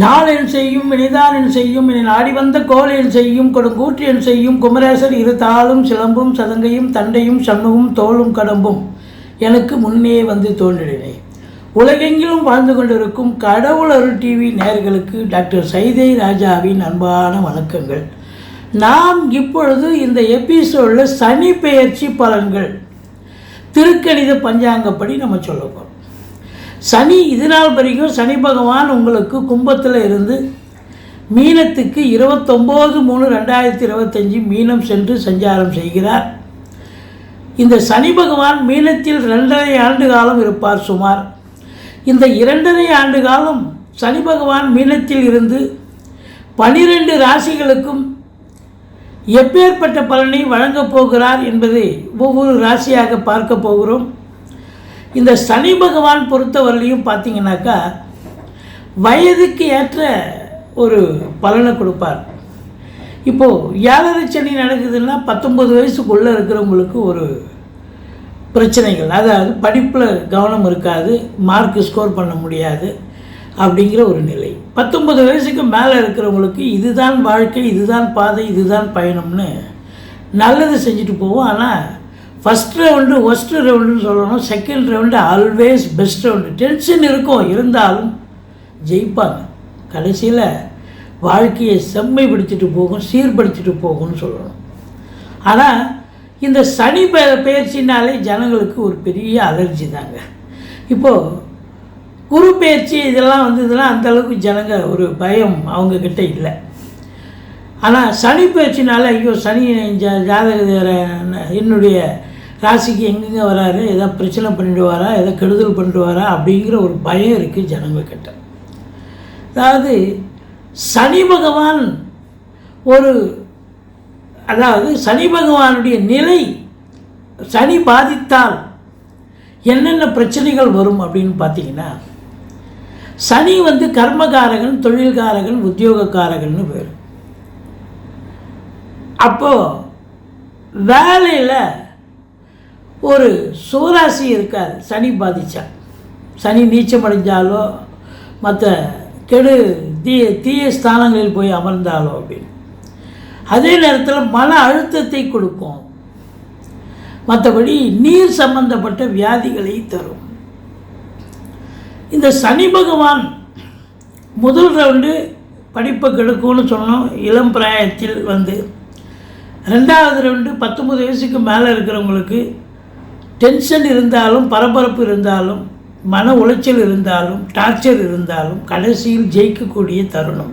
நாளென் செய்யும் இனிதானென் செய்யும் இனி நாடி வந்த கோலென் செய்யும் கொடுங்கூற்றியன் செய்யும் குமரேசர் இரு தாளும் சிலம்பும் சதங்கையும் தண்டையும் சண்முகும் தோளும் கடம்பும். எனக்கு முன்னே வந்து தோன்றினே உலகெங்கிலும் வாழ்ந்து கொண்டிருக்கும் கடவுள் அருள் டிவி நேயர்களுக்கு டாக்டர் சைதை ராஜாவின் அன்பான வணக்கங்கள். நாம் இப்பொழுது இந்த எபிசோடில் சனி பெயர்ச்சி பலன்கள் திருக்கணித பஞ்சாங்கப்படி நம்ம சொல்லுவோம் சனி இதனால் வரைக்கும் சனி பகவான் உங்களுக்கு கும்பத்தில் இருந்து மீனத்துக்கு இருபத்தொம்போது மூணு ரெண்டாயிரத்தி இருபத்தஞ்சி மீனம் சென்று சஞ்சாரம் செய்கிறார். இந்த சனி பகவான் மீனத்தில் ரெண்டரை ஆண்டு காலம் இருப்பார் சுமார். இந்த இரண்டரை ஆண்டு காலம் சனி பகவான் மீனத்தில் இருந்து பனிரெண்டு ராசிகளுக்கும் எப்பேற்பட்ட பலனை வழங்கப் போகிறார் என்பதை ஒவ்வொரு ராசியாக பார்க்க போகிறோம். இந்த சனி பகவான் பொறுத்தவரையிலையும் பார்த்தீங்கன்னாக்கா வயதுக்கு ஏற்ற ஒரு பலனை கொடுப்பார். இப்போது ஏழரை சனி நடக்குதுன்னா பத்தொம்பது வயசுக்குள்ளே இருக்கிறவங்களுக்கு ஒரு பிரச்சனைகள். அதாவது படிப்பில் கவனம் இருக்காது மார்க் ஸ்கோர் பண்ண முடியாது அப்படிங்கிற ஒரு நிலை. பத்தொம்பது வயசுக்கு மேலே இருக்கிறவங்களுக்கு இதுதான் வாழ்க்கை இதுதான் பாதை இதுதான் பயணம்னு நல்லது செஞ்சுட்டு போவோம். ஆனால் ஃபஸ்ட் ரவுண்டு ஒஸ்ட் ரவுண்டுன்னு சொல்லணும். Second round always best round tension இருக்கும். இருந்தாலும் ஜெயிப்பாங்க. கடைசியில் வாழ்க்கையை செம்மைப்படுத்திட்டு போகும் சீர்படுத்திட்டு போகும்னு சொல்லணும். ஆனால் இந்த சனி பெ பயிற்சினாலே ஜனங்களுக்கு ஒரு பெரிய அலர்ஜி தாங்க. இப்போது குரு பயிற்சி இதெல்லாம் வந்ததுன்னா அந்தளவுக்கு ஜனங்க ஒரு பயம் அவங்கக்கிட்ட இல்லை. ஆனால் சனி பயிற்சினால ஐயோ சனி ஜாதக என்னுடைய ராசிக்கு எங்கெங்கே வராரு ஏதோ பிரச்சனை பண்ணிடுவாரா ஏதோ கெடுதல் பண்ணிடுவாரா அப்படிங்கிற ஒரு பயம் இருக்குது ஜனங்கக்கிட்ட அதாவது சனி பகவான் ஒரு அதாவது சனி பகவானுடைய நிலை சனி பாதித்தால் என்னென்ன பிரச்சனைகள் வரும் அப்படின்னு பார்த்தீங்கன்னா சனி வந்து கர்மகாரகன் தொழில்காரகன் உத்தியோகக்காரகன்னு பேர். அப்போது வேலையில் ஒரு சூராசி இருக்காது சனி பாதித்தா சனி நீச்சம் அடைஞ்சாலோ மற்ற கெடு தீய தீய ஸ்தானங்களில் போய் அமர்ந்தாலோ அப்படின்னு அதே நேரத்தில் மன அழுத்தத்தை கொடுக்கும். மற்றபடி நீர் சம்பந்தப்பட்ட வியாதிகளை தரும். இந்த சனி பகவான் முதல் ரவுண்டு படிப்பை கெடுக்கும்னு சொன்னோம் இளம் பிராயத்தில் வந்து. ரெண்டாவது ரவுண்டு பத்தொம்பது வயசுக்கு மேலே இருக்கிறவங்களுக்கு டென்ஷன் இருந்தாலும் பரபரப்பு இருந்தாலும் மன உளைச்சல் இருந்தாலும் டார்ச்சர் இருந்தாலும் கடைசியில் ஜெயிக்கக்கூடிய தருணம்.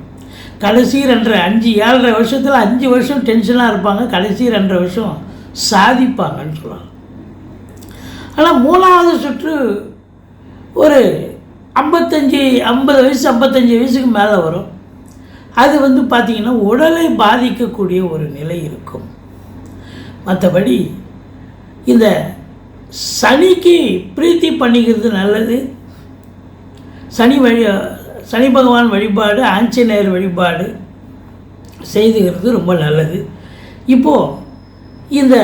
கடைசி ரெண்டரை அஞ்சு ஏழரை வருஷத்தில் அஞ்சு வருஷம் டென்ஷனாக இருப்பாங்க. கடைசி ரெண்டரை வருஷம் சாதிப்பாங்கன்னு சொல்லலாம் ஆனால் மூணாவது சுற்று ஒரு ஐம்பத்தஞ்சு ஐம்பது வயசு ஐம்பத்தஞ்சு வயசுக்கு மேலே வரும். அது வந்து பார்த்திங்கன்னா உடலை பாதிக்கக்கூடிய ஒரு நிலை இருக்கும். மற்றபடி இந்த சனிக்கு பிரீத்தி பண்ணிக்கிறது நல்லது. சனி வழி சனி பகவான் வழிபாடு ஆஞ்சநேயர் வழிபாடு செய்துகிறது ரொம்ப நல்லது. இப்போது இந்த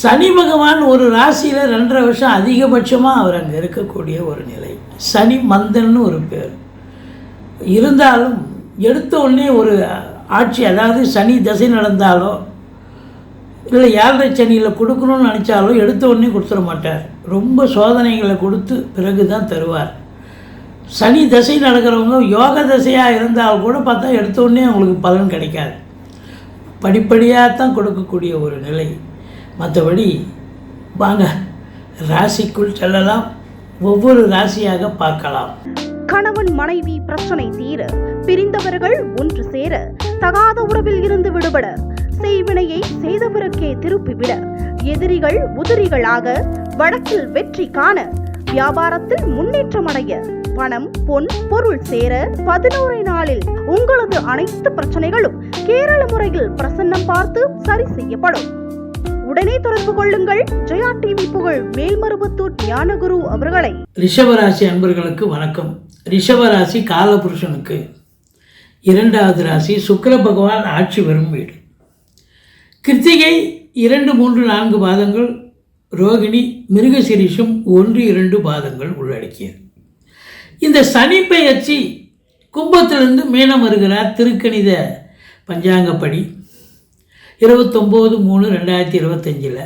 சனி பகவான் ஒரு ராசியில் ரெண்டரை வருஷம் அதிகபட்சமாக அவர் அங்கே இருக்கக்கூடிய ஒரு நிலை. சனி மந்தன்னு ஒரு பேர். இருந்தாலும் எடுத்த உடனே ஒரு ஆட்சி அதாவது சனி தசை நடந்தாலோ இல்லை ஏழரை சனியில் கொடுக்கணும்னு நினச்சாலும் எடுத்த உடனே கொடுத்துட மாட்டார். ரொம்ப சோதனைகளை கொடுத்து பிறகு தான் தருவார். சனி தசை நடக்கிறவங்க யோக தசையாக இருந்தால் கூட பார்த்தா எடுத்த உடனே அவங்களுக்கு பலன் கிடைக்காது. படிப்படியாக தான் கொடுக்கக்கூடிய ஒரு நிலை. மற்றபடி வாங்க ராசிக்குள் செல்லலாம். ஒவ்வொரு ராசியாக பார்க்கலாம். கணவன் மனைவி பிரச்சனை தீர பிரிந்தவர்கள் ஒன்று சேர தகாத உறவில் இருந்து விடுபட செய்வினையை செய்தவருக்கே திருப்பிவிட. எதிரிகள் உதிரிகளாக வழக்கில் வெற்றி காண வியாபாரத்தில் முன்னேற்றம் அடைய பணம் பொன் பொருள் சேர பதினோரு நாளில் உங்களது அனைத்து பிரச்சனைகளும் கேரள முறையில் பிரசன்னம் பார்த்து சரி செய்யப்படும். உடனே தொடர்பு கொள்ளுங்கள். ஜெயா டிவி புகழ் மேல்மருவத்தூர் ஞானகுரு அவர்களை. ரிஷபராசி அன்பர்களுக்கு வணக்கம். ரிஷபராசி காலபுருஷனுக்கு இரண்டாவது ராசி சுக்கர பகவான் ஆட்சி வரும் வீடு. கிருத்திகை இரண்டு மூன்று நான்கு பாதங்கள் ரோகிணி மிருகசிரிஷம் ஒன்று இரண்டு பாதங்கள் உள்ளடக்கியது. இந்த சனி பெயர்ச்சி கும்பத்திலிருந்து மீனம் வருகிறார் திருக்கணித பஞ்சாங்கப்படி. இருபத்தொம்போது மூணு ரெண்டாயிரத்தி இருபத்தஞ்சில்.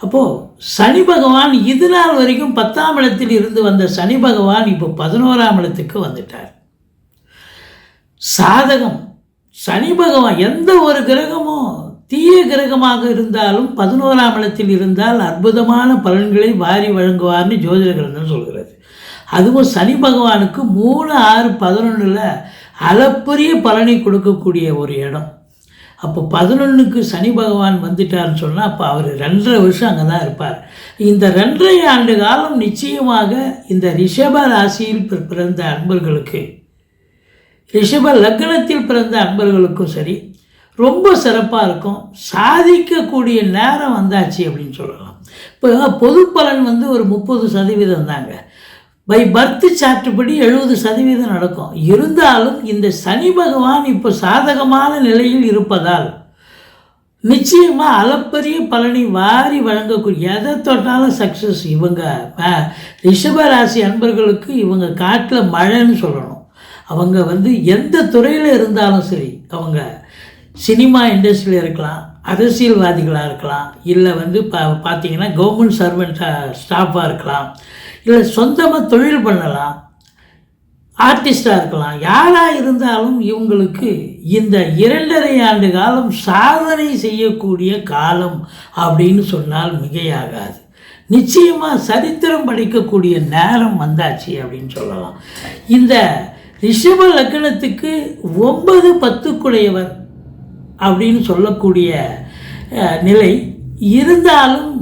அப்போது சனி பகவான் இது நாள் வரைக்கும் பத்தாம் இடத்தில் இருந்து வந்த சனி பகவான் இப்போ பதினோராம் இடத்துக்கு வந்துட்டார். சாதகம் சனி பகவான் எந்த ஒரு கிரகமும் தீய கிரகமாக இருந்தாலும் பதினோராம் இடத்தில் இருந்தால் அற்புதமான பலன்களை வாரி வழங்குவார்னு ஜோதிட கிரந்தம் சொல்கிறது. அதுவும் சனி பகவானுக்கு மூணு ஆறு பதினொன்றில் அளப்பரிய பலனை கொடுக்கக்கூடிய ஒரு இடம். அப்போ பதினொன்றுக்கு சனி பகவான் வந்துட்டார்னு சொன்னால் அப்போ அவர் ரெண்டரை வருஷம் அங்கே தான் இருப்பார். இந்த ரெண்டரை ஆண்டு காலம் நிச்சயமாக இந்த ரிஷப ராசியில் பிறந்த அன்பர்களுக்கு ரிஷப லக்னத்தில் பிறந்த அன்பர்களுக்கும் சரி ரொம்ப சிறப்பாக இருக்கும். சாதிக்கக்கூடிய நேரம் வந்தாச்சு அப்படின்னு சொல்லலாம். இப்போ பொது பலன் வந்து ஒரு முப்பது சதவீதம் தாங்க. பை பர்த் சாற்றுப்படி எழுபது சதவீதம் நடக்கும். இருந்தாலும் இந்த சனி பகவான் இப்போ சாதகமான நிலையில் இருப்பதால் நிச்சயமாக அளப்பரிய பலனை வாரி வழங்கக்கூடிய எதை தொட்டாலும் சக்ஸஸ் இவங்க ரிஷபராசி அன்பர்களுக்கு இவங்க காட்டில் மழைன்னு சொல்லணும். அவங்க வந்து எந்த துறையில் இருந்தாலும் சரி அவங்க சினிமா இண்டஸ்ட்ரியில் இருக்கலாம் அரசியல்வாதிகளாக இருக்கலாம் இல்லை வந்து பா பார்த்தீங்கன்னா கவர்மெண்ட் சர்வெண்ட்டாக ஸ்டாஃபாக இருக்கலாம் இல்லை சொந்தமாக தொழில் பண்ணலாம் ஆர்டிஸ்டாக இருக்கலாம் யாராக இருந்தாலும் இவங்களுக்கு இந்த இரண்டரை ஆண்டு காலம் சாதனை செய்யக்கூடிய காலம் அப்படின்னு சொன்னால் மிகையாகாது. நிச்சயமாக சரித்திரம் படைக்கக்கூடிய நேரம் வந்தாச்சு அப்படின்னு சொல்லலாம். இந்த ரிஷப லக்னத்துக்கு ஒன்பது பத்துக்குடையவர் அப்படின்னு சொல்லக்கூடிய நிலை இருந்தாலும்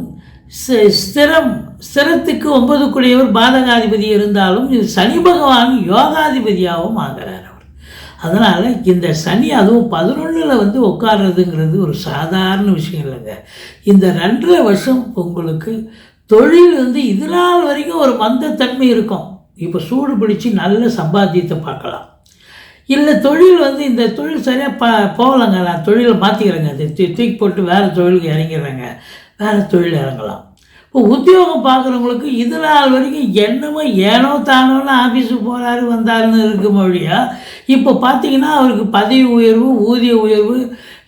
ஸ்திரம் ஸ்திரத்துக்கு ஒன்பதுக்குடையவர் பாதகாதிபதி இருந்தாலும் இது சனி பகவான் யோகாதிபதியாகவும் ஆகிறார் அவர். அதனால் இந்த சனி அதுவும் பதினொன்றில் வந்து உட்கார்றதுங்கிறது ஒரு சாதாரண விஷயம் இல்லைங்க. இந்த ரெண்டரை வருஷம் உங்களுக்கு தொழில் வந்து இது நாள் வரைக்கும் ஒரு மந்தத்தன்மை இருக்கும். இப்போ சூடு பிடிச்சி நல்ல சம்பாத்தியத்தை பார்க்கலாம். இல்லை தொழில் வந்து இந்த தொழில் சரியாக ப போகலைங்க. நான் தொழிலை மாற்றிக்கிறேங்க அது தூ- தூக்கி போட்டு வேறு தொழிலுக்கு இறங்கிடுறேங்க. வேறு தொழில் இறங்கலாம். இப்போ உத்தியோகம் பார்க்குறவங்களுக்கு இது நாள் வரைக்கும் என்னமோ ஏனோ தானோன்னு ஆஃபீஸுக்கு போகிறாரு வந்தாருன்னு இருக்கும் மொழியாக இப்போ பார்த்தீங்கன்னா அவருக்கு பதவி உயர்வு ஊதிய உயர்வு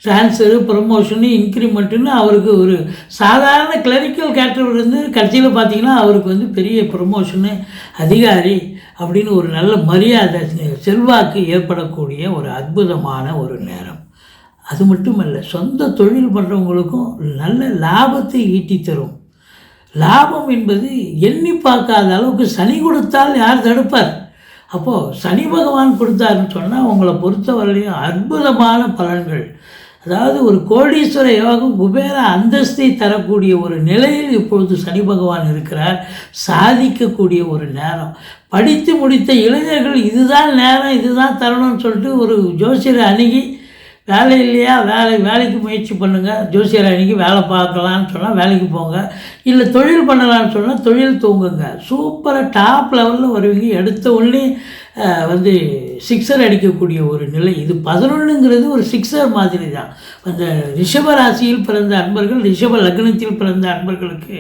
ட்ரான்ஸ்ஃபரு ப்ரமோஷனு இன்க்ரிமெண்ட்டுன்னு அவருக்கு ஒரு சாதாரண கிளரிக்கல் கேட்டகரி இருந்து கடைசியில் பார்த்தீங்கன்னா அவருக்கு வந்து பெரிய ப்ரமோஷனு அதிகாரி அப்படின்னு ஒரு நல்ல மரியாதை செல்வாக்கு ஏற்படக்கூடிய ஒரு அற்புதமான ஒரு நேரம். அது மட்டுமல்ல சொந்த தொழில் பண்ணுறவங்களுக்கும் நல்ல லாபத்தை ஈட்டி தரும் லாபம் என்பது எண்ணி பார்க்காத அளவுக்கு சனி கொடுத்தால் யார் தடுப்பார்? அப்போது சனி பகவான் கொடுத்தாருன்னு சொன்னால் உங்களை பொறுத்தவரையிலையும் அற்புதமான பலன்கள். அதாவது ஒரு கோடீஸ்வர யோகம் குபேர அந்தஸ்தை தரக்கூடிய ஒரு நிலையில் இப்பொழுது சனி பகவான் இருக்கிறார். சாதிக்கக்கூடிய ஒரு நேரம். படித்து முடித்த இளைஞர்கள் இதுதான் நேரம் இதுதான் தரணும்னு சொல்லிட்டு ஒரு ஜோசியரை அணுகி வேலை இல்லையா? வேலை வேலைக்கு முயற்சி பண்ணுங்கள் ஜோசியர் அன்னைக்கு வேலை பார்க்கலான்னு சொன்னால் வேலைக்கு போங்க. இல்லை தொழில் பண்ணலான்னு சொன்னால் தொழில் தூங்குங்க. சூப்பராக டாப் லெவலில் வருவீங்க. எடுத்த உடனே வந்து சிக்ஸர் அடிக்கக்கூடிய ஒரு நிலை. இது பதினொன்றுங்கிறது ஒரு சிக்ஸர் மாதிரி தான் அந்த ரிஷப ராசியில் பிறந்த அன்பர்கள் ரிஷப லக்னத்தில் பிறந்த அன்பர்களுக்கு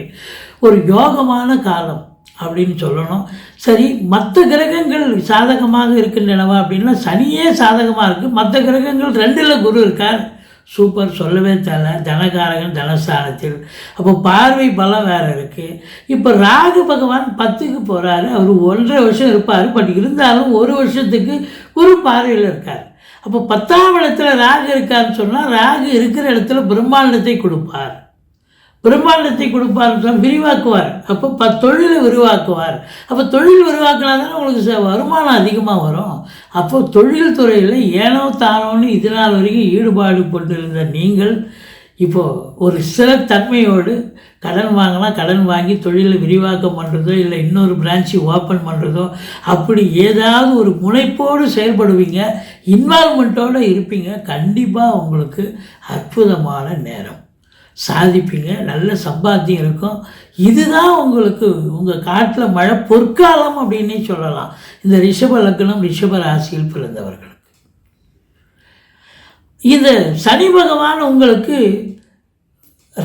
ஒரு யோகமான காலம். அப்படின்னு சொல்லணும். சரி மற்ற கிரகங்கள் சாதகமாக இருக்கின்றனவா அப்படின்னா சனியே சாதகமாக இருக்குது மற்ற கிரகங்கள் ரெண்டில் குரு இருக்கார். சூப்பர் சொல்லவே தேவை தனகாரகன் தனஸ்தானத்தில். அப்போ பார்வை பலம் வேறு இருக்குது இப்போ ராகு பகவான் பத்துக்கு போகிறாரு அவர் ஒன்றரை வருஷம் இருப்பார். பட் இருந்தாலும் ஒரு வருஷத்துக்கு குரு பார்வையில் இருக்கார். அப்போ பத்தாம் இடத்துல ராகு இருக்காருன்னு சொன்னால் ராகு இருக்கிற இடத்துல பிரம்மாண்டத்தை கொடுப்பார். பிரம்மாண்டத்தை கொடுப்பார் விரிவாக்குவார். அப்போ ப தொழிலை விரிவாக்குவார். அப்போ தொழில் விரிவாக்கினா தானே உங்களுக்கு ச- வருமானம் அதிகமாக வரும். அப்போ தொழில் துறையில் ஏனோ தானோன்னு இது நாள் வரைக்கும் ஈடுபாடு கொண்டிருந்த நீங்கள் இப்போது ஒரு சில தன்மையோடு கடன் வாங்கினா கடன் வாங்கி தொழிலை விரிவாக்கம் பண்ணுறதோ இல்லை இன்னொரு பிரான்ச்சு ஓப்பன் பண்ணுறதோ அப்படி ஏதாவது ஒரு முனைப்போடு செயல்படுவீங்க இன்வால்மெண்ட்டோடு இருப்பீங்க கண்டிப்பாக உங்களுக்கு அற்புதமான நேரம். சாதிப்பீங்க நல்ல சம்பாத்தியம் இருக்கும். இதுதான் உங்களுக்கு உங்கள் காட்டில் மழை பொற்காலம் அப்படின்னே சொல்லலாம். இந்த ரிஷப லக்னம் ரிஷப ராசியில் பிறந்தவர்களுக்கு. இந்த சனி பகவான் உங்களுக்கு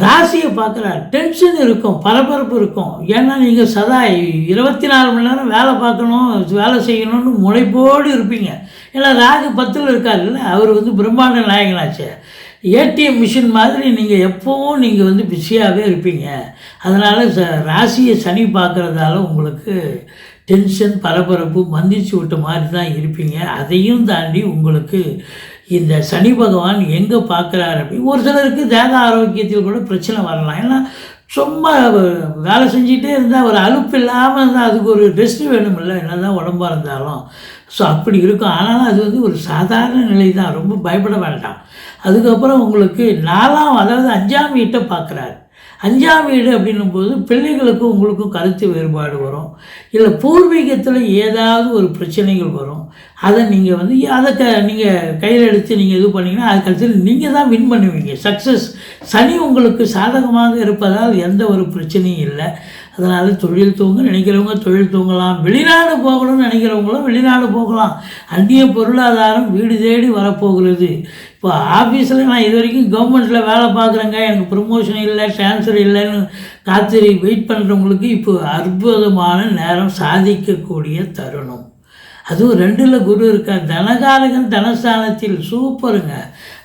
ராசியை பார்க்குறார். டென்ஷன் இருக்கும் பரபரப்பு இருக்கும். ஏன்னா நீங்கள் சதா இருபத்தி நாலு மணி நேரம் வேலை பார்க்கணும் வேலை செய்யணும்னு முளைப்போடு இருப்பீங்க. ஏன்னா ராகு பத்தில் இருக்காருல்ல அவர் வந்து பிரம்மாண்ட நாயகனாச்சே. ஏடிஎம் மிஷின் மாதிரி நீங்கள் எப்போவும் நீங்கள் வந்து பிஸியாகவே இருப்பீங்க. அதனால் ச ராசியை சனி பார்க்குறதால உங்களுக்கு டென்ஷன் பரபரப்பு மந்திச்சு விட்ட மாதிரி தான் இருப்பீங்க. அதையும் தாண்டி உங்களுக்கு இந்த சனி பகவான் எங்கே பார்க்குறாரு அப்படின்னு ஒரு சிலருக்கு தேக ஆரோக்கியத்தில் கூட பிரச்சனை வரலாம். ஏன்னா சும்மா வேலை செஞ்சுட்டே இருந்தால் ஒரு அலுப்பு இல்லாமல் இருந்தால் அதுக்கு ஒரு ரெஸ்ட் வேணுமில்ல என்ன தான் உடம்பாக இருந்தாலும். ஸோ அப்படி இருக்கும். ஆனாலும் அது வந்து ஒரு சாதாரண நிலை தான். ரொம்ப பயப்பட வேண்டாம். அதுக்கப்புறம் உங்களுக்கு நாலாம் அதாவது அஞ்சாம் வீட்டை பார்க்குறாரு. அஞ்சாம் வீடு அப்படின்னும் போது பிள்ளைகளுக்கும் உங்களுக்கும் கருத்து வேறுபாடு வரும். இல்லை பூர்வீகத்தில் ஏதாவது ஒரு பிரச்சனைகள் வரும். அதை நீங்கள் வந்து அதை க நீங்கள் கையில் எடுத்து நீங்கள் இது பண்ணீங்கன்னா அது கடைசியில் நீங்கள் தான் வின் பண்ணுவீங்க. சக்ஸஸ் சனி உங்களுக்கு சாதகமாக இருப்பதால் எந்த ஒரு பிரச்சனையும் இல்லை. அதனால் தொழில் தூங்க நினைக்கிறவங்க தொழில் தூங்கலாம். வெளிநாடு போகணும்னு நினைக்கிறவங்களும் வெளிநாடு போகலாம். அந்நிய பொருளாதாரம் வீடு தேடி வரப்போகிறது. இப்போ ஆஃபீஸில் நான் இது வரைக்கும் கவர்மெண்ட்டில் வேலை பார்க்குறேங்க. எனக்கு ப்ரொமோஷன் இல்லை டிரான்ஸ்ஃபர் இல்லைன்னு காத்து வெயிட் பண்ணுறவங்களுக்கு இப்போ அற்புதமான நேரம் சாதிக்கக்கூடிய தருணம். அதுவும் ரெண்டில் குரு இருக்கார். தனகாரகன் தனஸ்தானத்தில் சூப்பருங்க.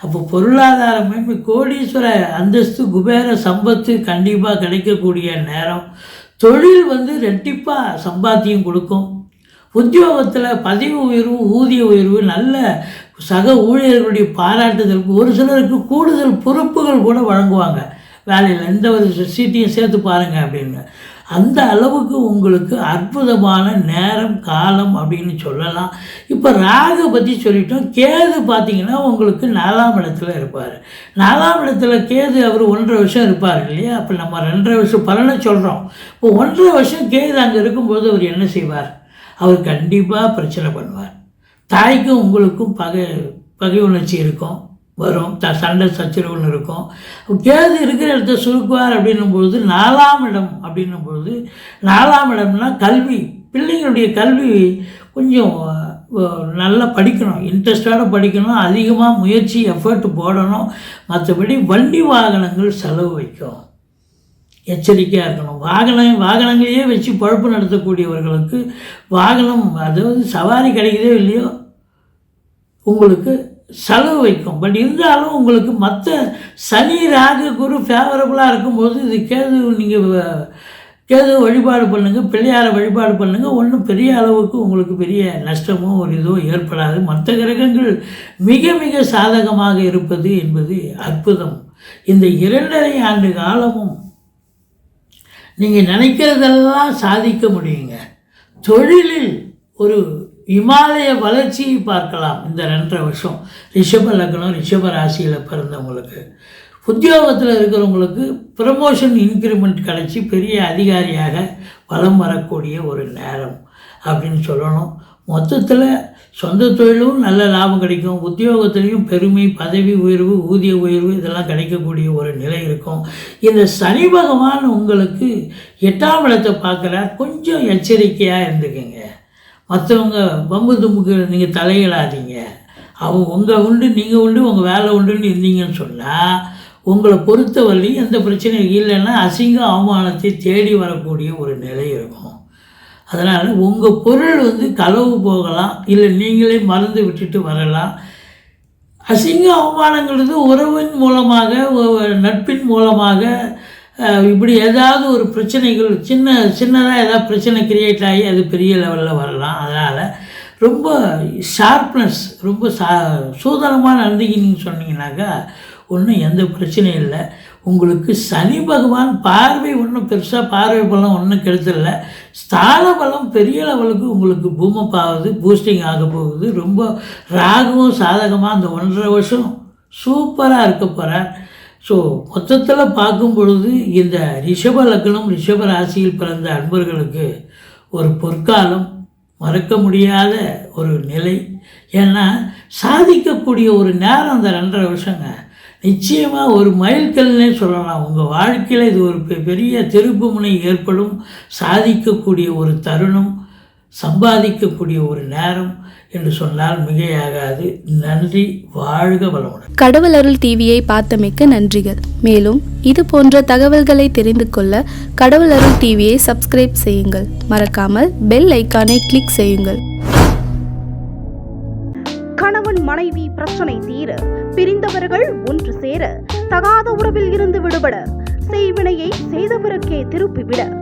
அப்போ பொருளாதார மேன்மை கோடீஸ்வர அந்தஸ்து குபேர சம்பத்து கண்டிப்பாக கிடைக்கக்கூடிய நேரம். தொழில் வந்து ரெட்டிப்பாக சம்பாத்தியம் கொடுக்கும். உத்தியோகத்தில் பதவி உயர்வு ஊதிய உயர்வு நல்ல சக ஊழியர்களுடைய பாராட்டுதலுக்கு ஒரு சிலருக்கு கூடுதல் பொறுப்புகள் கூட வழங்குவாங்க. வேலையில் எந்த ஒரு சீட்டையும் சேர்த்து பாருங்கள் அப்படின்னு. அந்த அளவுக்கு உங்களுக்கு அற்புதமான நேரம் காலம் அப்படின்னு சொல்லலாம். இப்போ ராகு பற்றி சொல்லிட்டோம். கேது பார்த்தீங்கன்னா உங்களுக்கு நாலாம் இடத்துல இருப்பார். நாலாம் இடத்துல கேது அவர் ஒன்றரை வருஷம் இருப்பார் இல்லையா? அப்போ நம்ம ரெண்டரை வருஷம் பலனை சொல்கிறோம் இப்போ ஒன்றரை வருஷம் கேது அங்கே இருக்கும்போது அவர் என்ன செய்வார்? அவர் கண்டிப்பாக பிரச்சனை பண்ணுவார். தாய்க்கும் உங்களுக்கும் பகை பகை உணர்ச்சி இருக்கும். வரும். த சண்டை சச்சரவுன்னு இருக்கும். கேது இருக்கிற இடத்த சுருக்குவார் அப்படின்னும் பொழுது நாலாம் இடம் அப்படின்னும் பொழுது நாலாம் இடம்னா கல்வி. பிள்ளைங்களுடைய கல்வி கொஞ்சம் நல்லா படிக்கணும். இன்ட்ரெஸ்டோட படிக்கணும். அதிகமாக முயற்சி எஃபர்ட் போடணும். மற்றபடி வண்டி வாகனங்கள் செலவு வைக்கும். எச்சரிக்கையாக இருக்கணும். வாகனம் வாகனங்களையே வச்சு பழப்பு நடத்தக்கூடியவர்களுக்கு வாகனம் அதாவது சவாரி கிடைக்குதோ இல்லையோ உங்களுக்கு செலவு வைக்கும். பட் இருந்தாலும் உங்களுக்கு மற்ற சனி ராகு குரு ஃபேவரபுளாக இருக்கும்போது இது கேது நீங்கள் கேது வழிபாடு பண்ணுங்கள் பிள்ளையாரை வழிபாடு பண்ணுங்கள் ஒன்றும் பெரிய அளவுக்கு உங்களுக்கு பெரிய நஷ்டமோ ஒரு இதோ ஏற்படாது. மற்ற கிரகங்கள் மிக மிக சாதகமாக இருப்பது என்பது அற்புதம். இந்த இரண்டரை ஆண்டு காலமும் நீங்கள் நினைக்கிறதெல்லாம் சாதிக்க முடியுங்க. தொழிலில் ஒரு இமாலய வளர்ச்சியை பார்க்கலாம் இந்த ரெண்டரை வருஷம். ரிஷப லக்னம் ரிஷப ராசியில் பிறந்தவங்களுக்கு. உத்தியோகத்தில் இருக்கிறவங்களுக்கு ப்ரமோஷன் இன்க்ரிமெண்ட் கிடச்சி பெரிய அதிகாரியாக வலம் வரக்கூடிய ஒரு நேரம் அப்படின்னு சொல்லணும். மொத்தத்தில் சொந்த தொழிலும் நல்ல லாபம் கிடைக்கும். உத்தியோகத்துலேயும் பெருமை பதவி உயர்வு ஊதிய உயர்வு இதெல்லாம் கிடைக்கக்கூடிய ஒரு நிலை இருக்கும். இந்த சனி பகவான் உங்களுக்கு எட்டாம் இடத்தை பார்க்குறார். கொஞ்சம் எச்சரிக்கையாக இருந்துக்கங்க. மற்றவங்க பம்பு தும்புக்கு நீங்கள் தலையிடாதீங்க. அவங்க உங்கள் உண்டு நீங்கள் உண்டு உங்கள் வேலை உண்டுன்னு இருந்தீங்கன்னு சொன்னால் உங்களை பொறுத்தவரையும் எந்த பிரச்சனையும் இல்லைன்னா அசிங்கம் அவமானத்தை தேடி வரக்கூடிய ஒரு நிலை இருக்கும். அதனால் உங்கள் பொருள் வந்து களவு போகலாம் இல்லை நீங்களே மறந்து விட்டுட்டு வரலாம். அசிங்க அவமானங்கிறது உறவின் மூலமாக நட்பின் மூலமாக இப்படி ஏதாவது ஒரு பிரச்சனைகள் சின்ன சின்னதாக ஏதாவது பிரச்சனை கிரியேட் ஆகி அது பெரிய லெவலில் வரலாம். அதனால் ரொம்ப ஷார்ப்னஸ் ரொம்ப சா சூதனமாக நடந்துக்கின்னு சொன்னீங்கன்னாக்கா ஒன்றும் எந்த பிரச்சனையும் இல்லை. உங்களுக்கு சனி பகவான் பார்வை ஒன்றும் பெருசாக பார்வை பலம் ஒன்றும் கெடுத்துடல ஸ்தான பலம் பெரிய லெவலுக்கு உங்களுக்கு பூமப் ஆகுது பூஸ்டிங் ஆக போகுது. ரொம்ப ராகவும் சாதகமாக அந்த ஒன்றரை வருஷம் சூப்பராக இருக்க போகிறார் ஸோ மொத்தத்தில் பார்க்கும் பொழுது இந்த ரிஷப லக்னம் ரிஷப ராசியில் பிறந்த அன்பர்களுக்கு ஒரு பொற்காலம் மறக்க முடியாத ஒரு நிலை. ஏன்னா சாதிக்கக்கூடிய ஒரு நேரம் அந்த ரெண்டரை வருஷங்க. நிச்சயமாக ஒரு மைல்கல்னே சொல்லலாம். உங்கள் வாழ்க்கையில் இது ஒரு பெ- பெரிய திருப்பு முனை ஏற்படும். சாதிக்கக்கூடிய ஒரு தருணம். சம்பாதிக்கக்கூடிய ஒரு நேரம் என்று சொன்னால் மிகையாகாது. நன்றி வாழ்க வளமுடன். கடவுள் அருள் டிவியை பார்த்தமைக்க நன்றிகள். மேலும் இது போன்ற தகவல்களை தெரிந்து கொள்ள கடவுள் அருள் டிவியை சப்ஸ்கிரைப் செய்யுங்கள். மறக்காமல் பெல் ஐக்கானை கிளிக் செய்யுங்கள். கணவன் மனைவி பிரச்சனை தீர பிரிந்தவர்கள் ஒன்று சேர தகாத உறவில் இருந்து விடுபட செய்வினையை செய்தவருக்கே திருப்பிவிட